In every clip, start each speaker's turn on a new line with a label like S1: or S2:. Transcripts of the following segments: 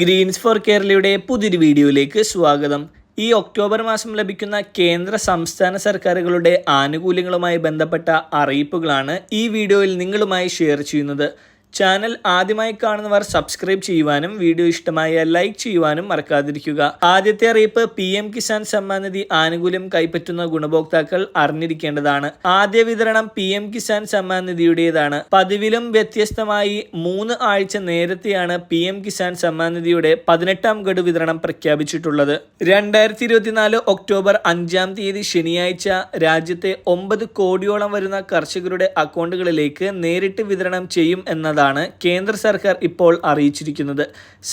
S1: Green's four കേരളയുടെ പുതിയൊരു വീഡിയോയിലേക്ക് സ്വാഗതം. ഈ ഒക്ടോബർ മാസം ലഭിക്കുന്ന കേന്ദ്ര സംസ്ഥാന സർക്കാരുകളുടെ ആനുകൂല്യങ്ങളുമായി ബന്ധപ്പെട്ട അറിയിപ്പുകളാണ് ഈ വീഡിയോയിൽ നിങ്ങളുമായി ഷെയർ ചെയ്യുന്നത്. ചാനൽ ആദ്യമായി കാണുന്നവർ സബ്സ്ക്രൈബ് ചെയ്യുവാനും വീഡിയോ ഇഷ്ടമായ ലൈക്ക് ചെയ്യുവാനും മറക്കാതിരിക്കുക. ആദ്യത്തെ അറിയിപ്പ് പി എം കിസാൻ സമ്മാൻ നിധി ആനുകൂല്യം കൈപ്പറ്റുന്ന ഗുണഭോക്താക്കൾ അറിഞ്ഞിരിക്കേണ്ടതാണ്. ആദ്യ വിതരണം പി എം കിസാൻ സമ്മാൻ നിധിയുടേതാണ്. പതിവിലും വ്യത്യസ്തമായി മൂന്ന് ആഴ്ച നേരത്തെയാണ് പി എം കിസാൻ സമ്മാൻ നിധിയുടെ പതിനെട്ടാം ഗഡു വിതരണം പ്രഖ്യാപിച്ചിട്ടുള്ളത്. രണ്ടായിരത്തി ഇരുപത്തിനാല് ഒക്ടോബർ അഞ്ചാം തീയതി ശനിയാഴ്ച രാജ്യത്തെ ഒമ്പത് കോടിയോളം വരുന്ന കർഷകരുടെ അക്കൗണ്ടുകളിലേക്ക് നേരിട്ട് വിതരണം ചെയ്യും എന്നതാണ് കേന്ദ്ര സർക്കാർ ഇപ്പോൾ അറിയിച്ചിരിക്കുന്നത്.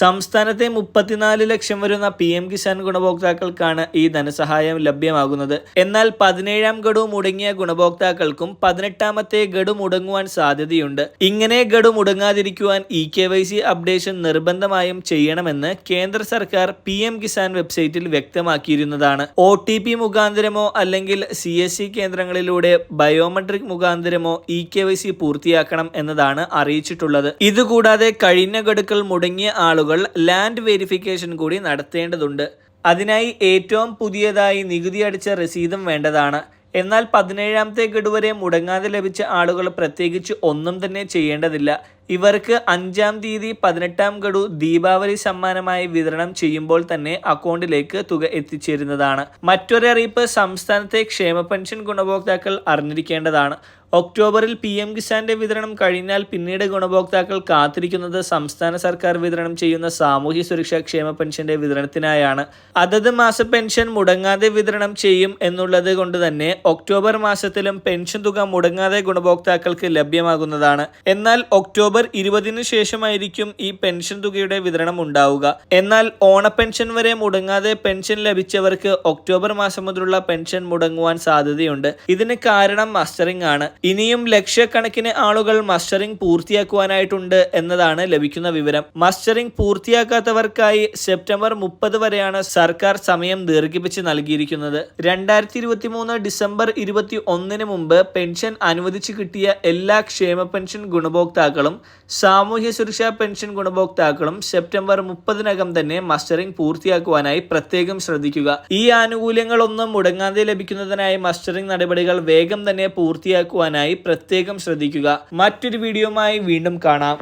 S1: സംസ്ഥാനത്തെ മുപ്പത്തിനാല് ലക്ഷം വരുന്ന പി എം കിസാൻ ഗുണഭോക്താക്കൾക്കാണ് ഈ ധനസഹായം ലഭ്യമാകുന്നത്. എന്നാൽ പതിനേഴാം ഗഡു മുടങ്ങിയ ഗുണഭോക്താക്കൾക്കും പതിനെട്ടാമത്തെ ഗഡു മുടങ്ങുവാൻ സാധ്യതയുണ്ട്. ഇങ്ങനെ ഗഡു മുടങ്ങാതിരിക്കുവാൻ E K Y C updation നിർബന്ധമായും ചെയ്യണമെന്ന് കേന്ദ്ര സർക്കാർ പി എം കിസാൻ വെബ്സൈറ്റിൽ വ്യക്തമാക്കിയിരുന്നതാണ്. ഒ ടി പി മുഖാന്തരമോ അല്ലെങ്കിൽ സി എസ് സി കേന്ദ്രങ്ങളിലൂടെ ബയോമെട്രിക് മുഖാന്തരമോ ഇ കെ വൈ സി പൂർത്തിയാക്കണം എന്നതാണ് അറിയിച്ചിട്ടുള്ളത്. ഇതുകൂടാതെ കഴിഞ്ഞ ഗഡുക്കൾ മുടങ്ങിയ ആളുകൾ ലാൻഡ് വെരിഫിക്കേഷൻ കൂടി നടത്തേണ്ടതുണ്ട്. അതിനായി ഏറ്റവും പുതിയതായി നികുതി അടിച്ച രസീതും വേണ്ടതാണ്. എന്നാൽ പതിനേഴാമത്തെ ഗഡു വരെ മുടങ്ങാതെ ലഭിച്ച ആളുകൾ പ്രത്യേകിച്ച് ഒന്നും തന്നെ ചെയ്യേണ്ടതില്ല. ഇവർക്ക് അഞ്ചാം തീയതി പതിനെട്ടാം ഗഡു ദീപാവലി സമ്മാനമായി വിതരണം ചെയ്യുമ്പോൾ തന്നെ അക്കൗണ്ടിലേക്ക് തുക എത്തിച്ചേരുന്നതാണ്. മറ്റൊരറിയിപ്പ് സംസ്ഥാനത്തെ ക്ഷേമ പെൻഷൻ ഗുണഭോക്താക്കൾ അറിഞ്ഞിരിക്കേണ്ടതാണ്. ഒക്ടോബറിൽ പി എം കിസാന്റെ വിതരണം കഴിഞ്ഞാൽ പിന്നീട് ഗുണഭോക്താക്കൾ കാത്തിരിക്കുന്നത് സംസ്ഥാന സർക്കാർ വിതരണം ചെയ്യുന്ന സാമൂഹ്യ സുരക്ഷാ ക്ഷേമ പെൻഷന്റെ വിതരണത്തിനായാണ്. അതത് മാസ പെൻഷൻ മുടങ്ങാതെ വിതരണം ചെയ്യും എന്നുള്ളത് കൊണ്ട് തന്നെ ഒക്ടോബർ മാസത്തിലും പെൻഷൻ തുക മുടങ്ങാതെ ഗുണഭോക്താക്കൾക്ക് ലഭ്യമാകുന്നതാണ്. എന്നാൽ ഒക്ടോബർ ഇരുപതിനു ശേഷമായിരിക്കും ഈ പെൻഷൻ തുകയുടെ വിതരണം ഉണ്ടാവുക. എന്നാൽ ഓണ പെൻഷൻ വരെ മുടങ്ങാതെ പെൻഷൻ ലഭിച്ചവർക്ക് ഒക്ടോബർ മാസം മുതലുള്ള പെൻഷൻ മുടങ്ങുവാൻ സാധ്യതയുണ്ട്. ഇതിന് കാരണം മസ്റ്ററിംഗ് ആണ്. ഇനിയും ലക്ഷക്കണക്കിന് ആളുകൾ മസ്റ്ററിംഗ് പൂർത്തിയാക്കുവാനായിട്ടുണ്ട് എന്നതാണ് ലഭിക്കുന്ന വിവരം. മസ്റ്ററിംഗ് പൂർത്തിയാക്കാത്തവർക്കായി സെപ്റ്റംബർ മുപ്പത് വരെയാണ് സർക്കാർ സമയം ദീർഘിപ്പിച്ച് നൽകിയിരിക്കുന്നത്. രണ്ടായിരത്തി ഇരുപത്തി മൂന്ന് ഡിസംബർ ഇരുപത്തി ഒന്നിന് മുമ്പ് പെൻഷൻ അനുവദിച്ചു കിട്ടിയ എല്ലാ ക്ഷേമ പെൻഷൻ ഗുണഭോക്താക്കളും സാമൂഹ്യ സുരക്ഷാ പെൻഷൻ ഗുണഭോക്താക്കളും സെപ്റ്റംബർ മുപ്പതിനകം തന്നെ മസ്റ്ററിംഗ് പൂർത്തിയാക്കുവാനായി പ്രത്യേകം ശ്രദ്ധിക്കുക. ഈ ആനുകൂല്യങ്ങളൊന്നും മുടങ്ങാതെ ലഭിക്കുന്നതിനായി മസ്റ്ററിംഗ് നടപടികൾ വേഗം തന്നെ പൂർത്തിയാക്കുവാനായി പ്രത്യേകം ശ്രദ്ധിക്കുക. മറ്റൊരു വീഡിയോയുമായി വീണ്ടും കാണാം.